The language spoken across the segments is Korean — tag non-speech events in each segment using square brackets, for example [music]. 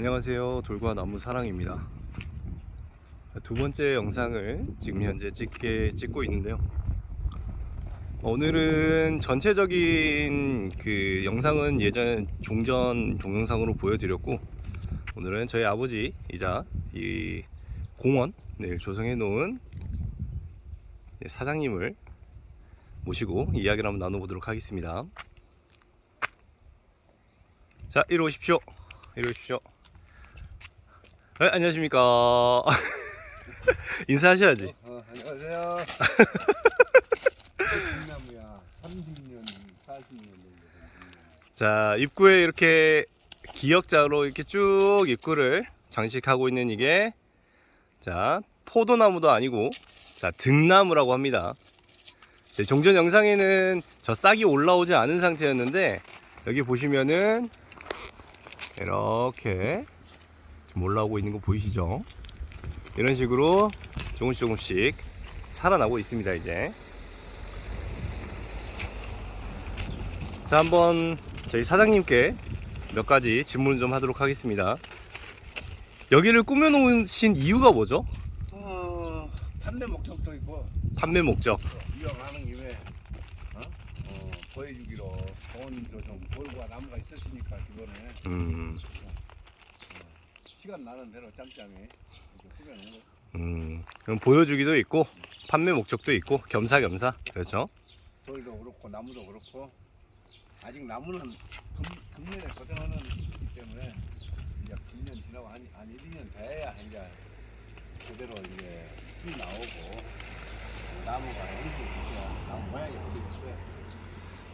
안녕하세요. 돌과 나무 사랑입니다. 두 번째 영상을 지금 현재 찍게 찍고 있는데요. 오늘은 전체적인 그 영상은 예전 종전 동영상으로 보여드렸고 오늘은 저희 아버지이자 이 공원을 조성해 놓은 사장님을 모시고 이야기를 한번 나눠보도록 하겠습니다. 자 이리 오십시오. 이리 오십시오 네, 안녕하십니까 [laughs] 인사하셔야지 어, 안녕하세요. 김나무야. 30년, 40년 정도 자 입구에 이렇게 기역자로 이렇게 쭉 입구를 장식하고 있는 이게 자 포도나무도 아니고 자 등나무라고 합니다 제 종전 영상에는 저 싹이 올라오지 않은 상태였는데 여기 보시면은 이렇게 지금 올라오고 있는 거 보이시죠 이런 식으로 조금씩 조금씩 살아나고 있습니다 이제 자 한번 저희 사장님께 몇 가지 질문 좀 하도록 하겠습니다 여기를 꾸며 놓으신 이유가 뭐죠? 어, 판매 목적도 있고, 판매 목적 이어가는 김에, 어? 어, 보여주기로 돈도 좀 벌고 나무가 있었으니까, 주변에. 음, 시간 나는 대로. 이렇게 꾸며놓은 거. 음, 그럼 보여주기도 있고 판매 목적도 있고 겸사겸사 그렇죠 돌도 그렇고, 나무도 그렇고. 아직 나무는 금, 금년에 고정하는 시기 때문에, 이제 1년 지나고 한, 한 1, 2년 돼야 이제 그대로 이제 풀이 나오고, 나무가 정도 있어야 나무 모양이 있어요.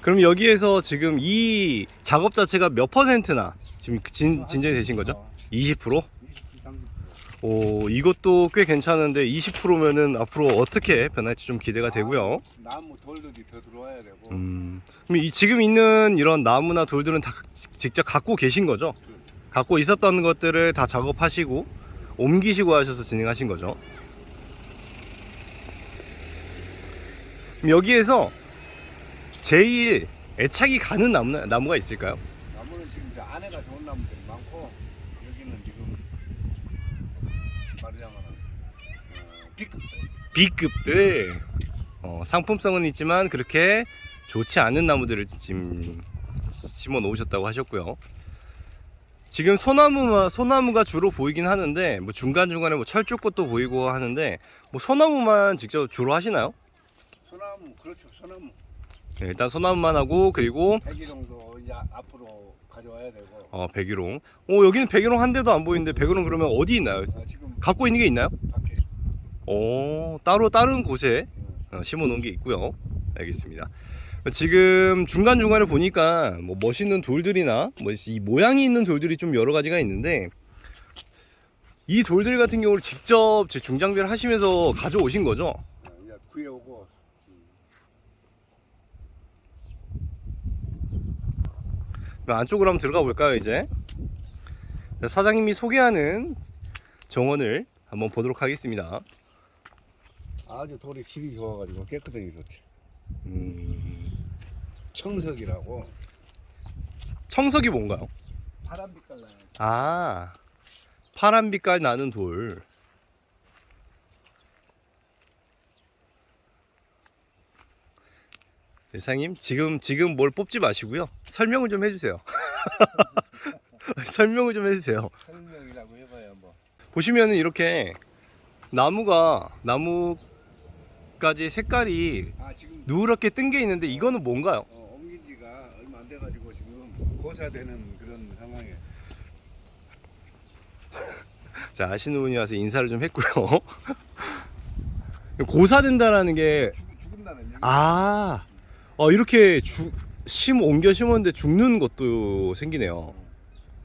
그럼 여기에서 지금 이 작업 자체가 몇 퍼센트나 지금 진, 진전이 되신 거죠? 20%? 20, 30%. 오 이것도 꽤 괜찮은데 20%면은 앞으로 어떻게 변할지 좀 기대가 되고요 나무 돌들이 더 들어와야 되고. 음, 그럼 이 지금 있는 이런 나무나 돌들은 다 직접 갖고 계신 거죠? 갖고 있었던 것들을 다 작업하시고 옮기시고 하셔서 진행하신 거죠? 여기에서 제일 애착이 가는 나무, 나무가 있을까요? 나무는 지금 이제 안에가 좋은 나무들이 많고 여기는 지금 말하자면 어, B급들. B급들 어, 상품성은 있지만 그렇게 좋지 않은 나무들을 지금 심어 놓으셨다고 하셨고요. 지금 소나무가 소나무가 주로 보이긴 하는데 뭐 중간 중간에 뭐 철쭉꽃도 보이고 하는데 뭐 소나무만 직접 주로 하시나요? 소나무 그렇죠 소나무. 네, 일단 소나무만 하고 그리고 백일홍도 이제 앞으로 가져와야 되고. 어, 백일홍. 오 여기는 백일홍 한 대도 안 보이는데 백일홍 그러면 어디 있나요? 아, 지금 갖고 있는 게 있나요? 밖에. 오 따로 다른 곳에 어, 심어 놓은 게 있고요. 알겠습니다. 지금 중간 중간에 보니까 뭐 멋있는 돌들이나 뭐 이 모양이 있는 돌들이 좀 여러 가지가 있는데 이 돌들 같은 경우를 직접 제 중장비를 하시면서 가져오신 거죠? 구해오고. 안쪽으로 한번 들어가 볼까요 이제? 자, 사장님이 소개하는 정원을 한번 보도록 하겠습니다. 아주 돌이 질이 좋아가지고 깨끗하게 좋지. 음, 청석이라고 청석이 뭔가요? 파란 빛깔 나요. 아 파란 빛깔 나는 돌 대상님 지금 지금 뭘 뽑지 마시고요 설명을 좀 해주세요 [laughs] 설명을 좀 해주세요 설명이라고 해봐야 뭐. 보시면은 이렇게 나무가 나무 까지 색깔이 아 지금 누렇게 뜬 게 있는데 이거는 뭔가요? 어, 옮긴 지가 얼마 안 돼가지고 지금 고사되는 그런 상황에 [laughs] 자 아시는 분이 와서 인사를 좀 했고요 [laughs] 고사된다라는 게 죽, 죽은다는 얘기. 아, 어, 이렇게 주, 심 옮겨 심었는데 죽는 것도 생기네요.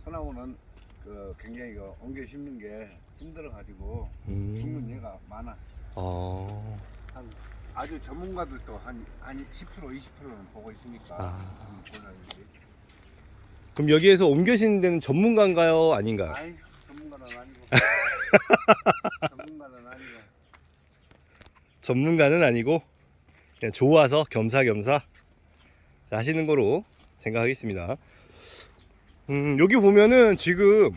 소나무는 그 굉장히 그 옮겨 심는 게 힘들어가지고 음. 죽는 얘가 많아. 어, 한 아주 전문가들도 한, 한 10% 20%는 보고 있으니까. 아. 그럼 여기에서 옮겨 심는 데는 전문가인가요? 아닌가요? 아이 전문가는 아니고. [laughs] 전문가는 아니고. 전문가는 아니고 그냥 좋아서 겸사겸사 자, 하시는 거로 생각하겠습니다. 음, 여기 보면은 지금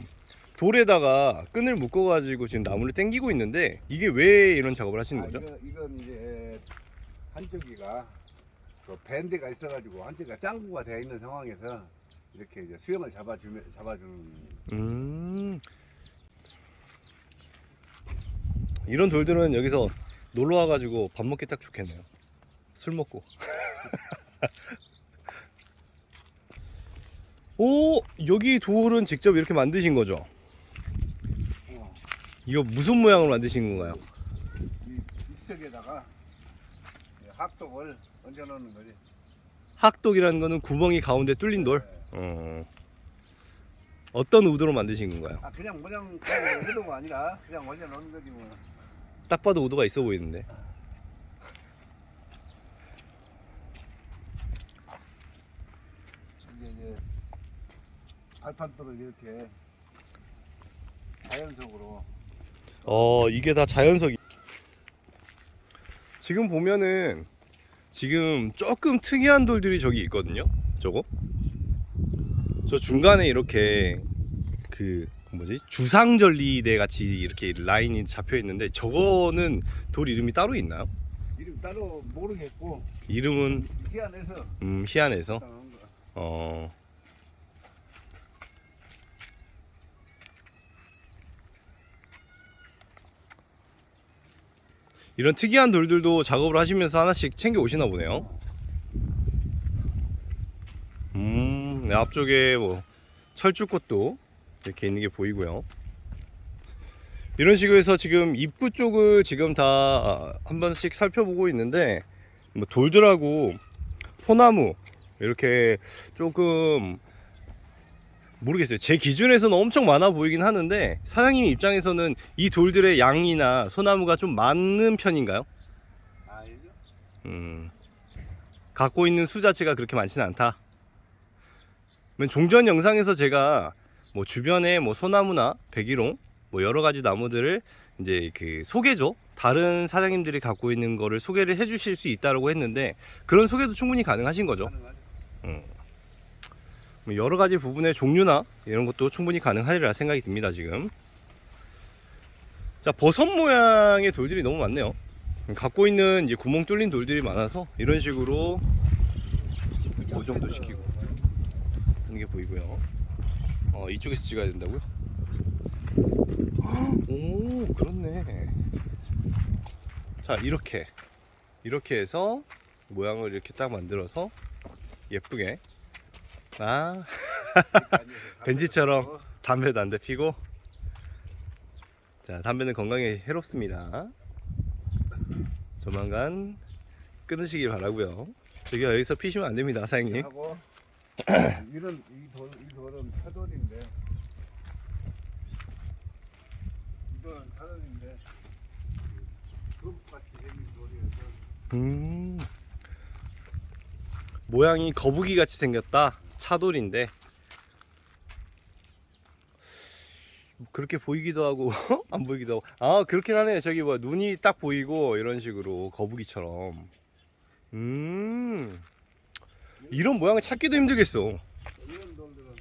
돌에다가 끈을 묶어가지고 지금 나무를 당기고 있는데 이게 왜 이런 작업을 하시는 아, 거죠? 이거, 이건 이제 한쪽이가 그 밴드가 있어가지고 한쪽이가 짱구가 되어 있는 상황에서 이렇게 이제 수영을 잡아주면 잡아주는 음. 이런 돌들은 여기서 놀러 와가지고 밥 먹기 딱 좋겠네요. 술 먹고. [laughs] 오 여기 돌은 직접 이렇게 만드신 거죠? 어, 이거 무슨 모양으로 만드신 건가요? 이 입석에다가 이 학독을 얹어 놓는 거지. 학독이라는 거는 구멍이 가운데 뚫린 돌. 네. 어. 어떤 의도로 만드신 건가요? 아 그냥 모양 그냥 의도가 아니라 그냥 얹어 놓는 거지 뭐. 딱 봐도 의도가 있어 보이는데. 이게 이제 발판도를 이렇게 자연적으로 어 이게 다 자연석이 지금 보면은 지금 조금 특이한 돌들이 저기 있거든요? 저거? 저 중간에 이렇게 그 뭐지? 주상절리대 같이 이렇게 라인이 잡혀 있는데 저거는 돌 이름이 따로 있나요? 이름 따로 모르겠고 이름은 희한해서. 음 희한해서? 거야. 어 이런 특이한 돌들도 작업을 하시면서 하나씩 챙겨 오시나 보네요. 음, 네, 앞쪽에 뭐 철쭉꽃도 이렇게 있는 게 보이고요. 이런 식으로 해서 지금 입구 쪽을 지금 다 한 번씩 살펴보고 있는데 뭐 돌들하고 소나무 이렇게 조금 모르겠어요. 제 기준에서는 엄청 많아 보이긴 하는데 사장님 입장에서는 이 돌들의 양이나 소나무가 좀 많은 편인가요? 아니죠? 음, 갖고 있는 수 자체가 그렇게 많지는 않다. 종전 영상에서 제가 뭐 주변에 뭐 소나무나 백일홍 뭐 여러 가지 나무들을 이제 그 소개죠. 다른 사장님들이 갖고 있는 거를 소개를 해주실 수 있다라고 했는데 그런 소개도 충분히 가능하신 거죠. 가능하죠. 음. 뭐 여러 가지 부분의 종류나 이런 것도 충분히 가능하리라 생각이 듭니다 지금. 자 버섯 모양의 돌들이 너무 많네요. 갖고 있는 이제 구멍 뚫린 돌들이 많아서 이런 식으로 고정도 시키고 하는 게 보이고요. 어 이쪽에서 찍어야 된다고요? 오 그렇네. 자 이렇게. 이렇게 해서 모양을 이렇게 딱 만들어서 예쁘게 아. [laughs] 벤지처럼. 담배도 안 데피고. 자 담배는 건강에 해롭습니다. 조만간 끊으시길 바라고요. 저기 여기서 피시면 안 됩니다 사장님. 하고 [clears throat] 이런 이 돌, 이 돌은 차돌인데. 이 돌은 차돌인데 그것같이 생긴 돌이어서 음. 모양이 거북이 같이 생겼다 차돌인데 그렇게 보이기도 하고 [laughs] 안 보이기도 하고. 아 그렇긴 하네 저기 뭐 눈이 딱 보이고 이런 식으로 거북이처럼. 음. 이런 모양을 찾기도 힘들겠어. 이런 돌들은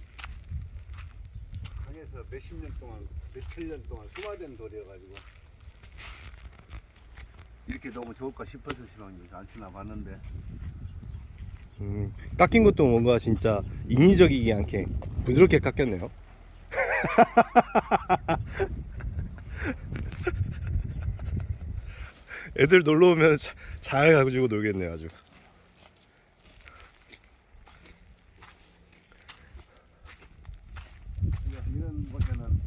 강에서 몇십 년 동안 몇천 년 동안 수화된 돌이어가지고. 이렇게 너무 좋을까 싶어서 시방 안 치나 봤는데 음, 깎인 것도 뭔가 진짜 인위적이지 않게 부드럽게 깎였네요. [laughs] 애들 놀러 오면 자- 잘 가지고 놀겠네요, 아주. 이제 이런 곳에는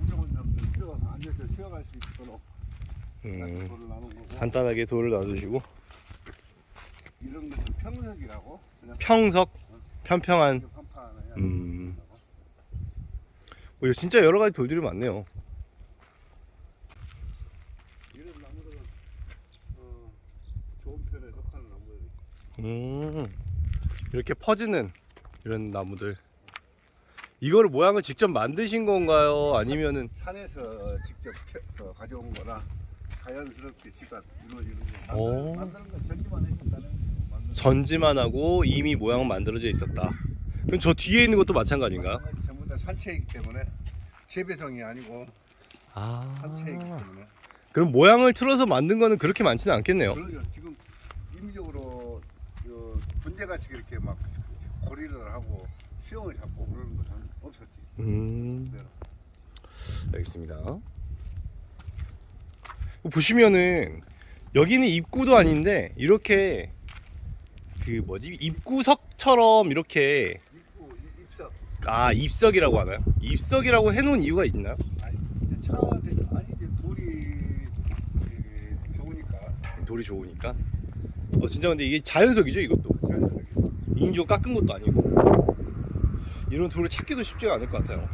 부정한 사람들 쉬어가서 앉아서 쉬어갈 수 있도록 음, 간단하게 돌을 놔두시고 이런 것은 평석이라고 그냥 평석, 편평한. 판판해야 음. 뭐 진짜 여러 가지 돌들이 많네요. 이런 나무들은 어, 좋은 편에 속하는 나무들이 음, 이렇게 퍼지는 이런 나무들. 이거를 모양을 직접 만드신 건가요? 아니면은 산에서 직접 캐- 어, 가져온 거라 자연스럽게 시가 이루어지는 거 오. 만드는 건 전기만 해준다는 전지만 하고 이미 모양은 만들어져 있었다. 그럼 저 뒤에 있는 것도 마찬가지인가요? 전부 다 산채이기 때문에 재배성이 아니고 아. 산채이기 때문에 그럼 모양을 틀어서 만든 거는 그렇게 많지는 않겠네요. 그러죠. 지금 임의적으로 그 분재같이 그렇게 막 고리를 하고 수영을 잡고 그러는 것은 없었지. 음. 네. 알겠습니다. 보시면은 여기는 입구도 아닌데 이렇게 그 뭐지 입구석처럼 이렇게 입구 이- 입석 아 입석이라고 하나요? 입석이라고 해놓은 이유가 있나요? 아니 이제 차 대- 아니 이제 돌이 그 좋으니까 돌이 좋으니까. 어 진짜 근데 이게 자연석이죠 이것도. 자연스럽게 인조 깎은 것도 아니고. 이런 돌을 찾기도 쉽지가 않을 것 같아요.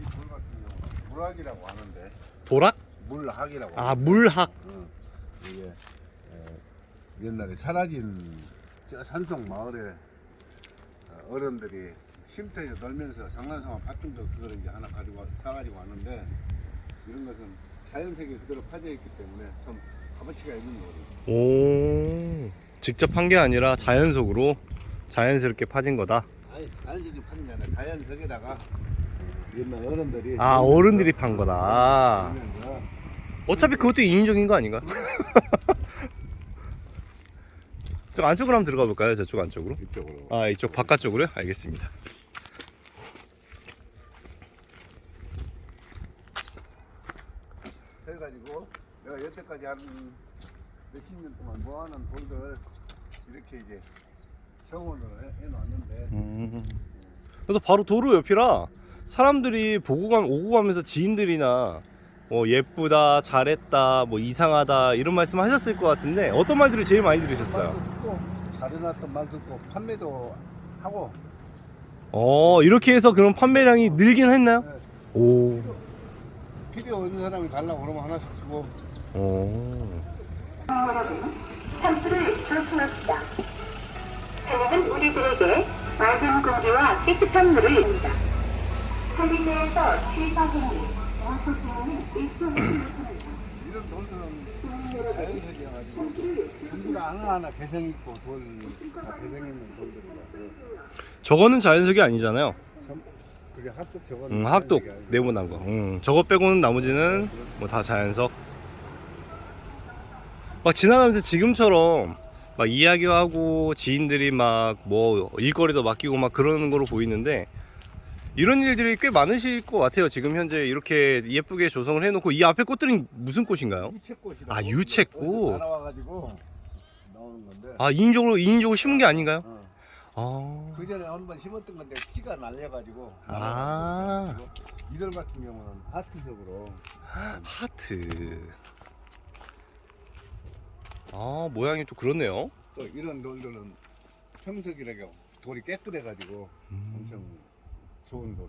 이돌 같은 경우는 물학이라고 하는데 도락? 물학이라고 아 물학. 응. 이게 에, 옛날에 사라진 저 산속 마을에 어, 어른들이 쉼터에서 놀면서 장난삼아 거 그거를 이제 하나 가지고 와- 사가지고 왔는데 이런 것은 자연색이 그대로 파져 있기 때문에 참 값어치가 있는 거예요. 오. 직접 한 게 아니라 자연석으로 자연스럽게 파진 거다. 아니 자연색이 파는 게 아니라 자연색에다가 옛날 어른들이 아 어른들이 판 거다. 놀면서 어차피 그것도 인위적인 거 아닌가? [laughs] 저 안쪽으로 한번 들어가 볼까요? 저쪽 안쪽으로? 이쪽으로 아 이쪽 바깥쪽으로요? 알겠습니다. 해가지고 내가 여태까지 한 몇십 년 동안 모아놓은 돌들 이렇게 이제 정원을 해, 해놨는데 그래서 바로 도로 옆이라 사람들이 보고 가 오고 가면서 지인들이나 뭐 예쁘다, 잘했다, 뭐 이상하다 이런 말씀 하셨을 것 같은데 어떤 말들을 제일 많이 들으셨어요? 말도 듣고 잘 해놨던 말도 듣고 판매도 하고 어 이렇게 해서 그런 판매량이 늘긴 했나요? 네, 오. 필요 있는 사람이 달라고 그러면 하나씩 주고 오. 여러분, 산수를 조심합시다. 산행은 우리들에게 맑은 공기와 깨끗한 물을 줍니다. 산림 내에서 취사 행위, 이런 돌들은 자연색이어가지고 전부 다 하나하나 개성 있고 돌다 개성 있는 돌들이라서 저거는 자연석이 아니잖아요. 참 그게 학독 저거는 음, 학독 자연색이 네모난 거. 음, 저거 빼고는 나머지는 뭐 다 자연석. 막 지나가면서 지금처럼 막 이야기하고 지인들이 막 뭐 일거리도 맡기고 막 그러는 거로 보이는데 이런 일들이 꽤 많으실 것 같아요. 지금 현재 이렇게 예쁘게 조성을 해놓고 이 앞에 꽃들은 무슨 꽃인가요? 유채꽃이라고 아, 유채꽃. 날아와가지고 나오는 건데 아 인인적으로 인인적으로 심은 게 아닌가요? 어. 아. 그 전에 한번 심었던 건데 키가 날려가지고 아. 이들 같은 경우는 하트석으로 하트. 아 모양이 또 그렇네요. 또 이런 돌들은 평석이라고 돌이 깨끗해가지고 음. 엄청 좋은 돌.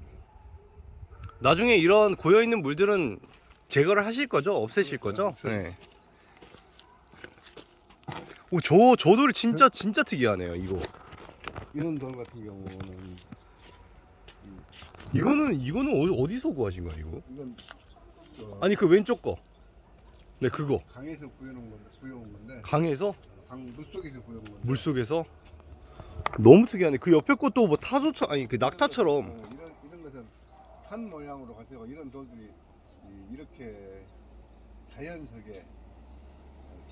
나중에 이런 고여 있는 물들은 제거를 하실 거죠? 없애실 거죠? 그렇죠. 네. 오, 저, 저 돌이 진짜, 진짜 특이하네요, 이거. 이런 돌 같은 경우는 이거는, 이거는 어디- 어디서 구하신 거예요, 이거? 이건 저 아니, 그 왼쪽 거. 네, 그거. 강에서 구해놓은 건데 구해온 건데 강에서? 강 물속에서 구해온 건데 물 속에서? 너무 특이하네. 그 옆에 것도 뭐 타조처럼, 아니, 그 낙타처럼. 어, 이런 이런 것은 산 모양으로 가서 이런 돌들이 이- 이렇게 자연석에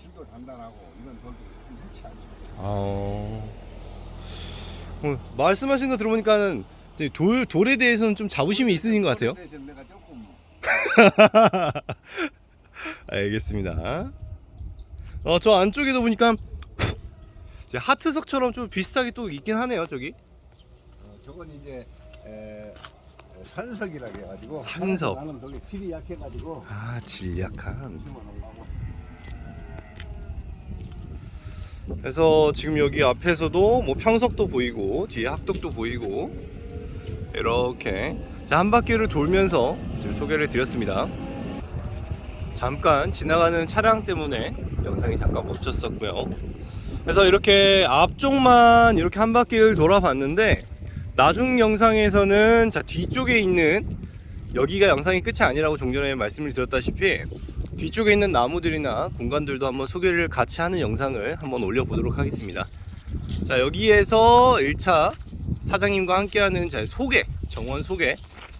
질도 단단하고 이런 돌들이 참 흔치 않죠. 아. 어, 말씀하신 거 들어보니까는 이제 돌, 돌에 대해서는 좀 자부심이 있으신 것 같아요. 근데 내가 조금 [laughs] 알겠습니다. 어, 저 안쪽에도 보니까 이제 하트석처럼 좀 비슷하게 또 있긴 하네요, 저기. 어, 저건 이제 에, 에, 산석이라 해가지고 산석. 나는 저기 질이 약해가지고 아, 질 약한. 심어놓으려고. 그래서 지금 여기 앞에서도 뭐 평석도 보이고 뒤에 학독도 보이고 이렇게 자, 한 바퀴를 돌면서 지금 소개를 드렸습니다. 잠깐 지나가는 차량 때문에 영상이 잠깐 멈췄었고요. 그래서 이렇게 앞쪽만 이렇게 한 바퀴를 돌아봤는데 나중 영상에서는 자 뒤쪽에 있는 여기가 영상이 끝이 아니라고 종전에 말씀을 드렸다시피 뒤쪽에 있는 나무들이나 공간들도 한번 소개를 같이 하는 영상을 한번 올려보도록 하겠습니다. 자 여기에서 1차 사장님과 함께하는 제 소개, 정원 소개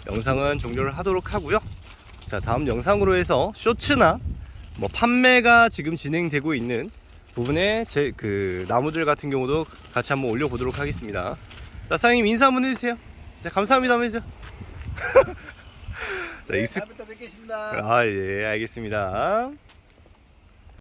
영상은 종료를 하도록 하고요. 자, 다음 영상으로 해서 쇼츠나 뭐 판매가 지금 진행되고 있는 부분에 제 그 나무들 같은 경우도 같이 한번 올려보도록 하겠습니다. 자, 사장님 인사 한번 해주세요. 자, 감사합니다 한번 해주세요. [laughs] 자, 익숙, 다음에 또 뵙겠습니다. 아, 예, 알겠습니다.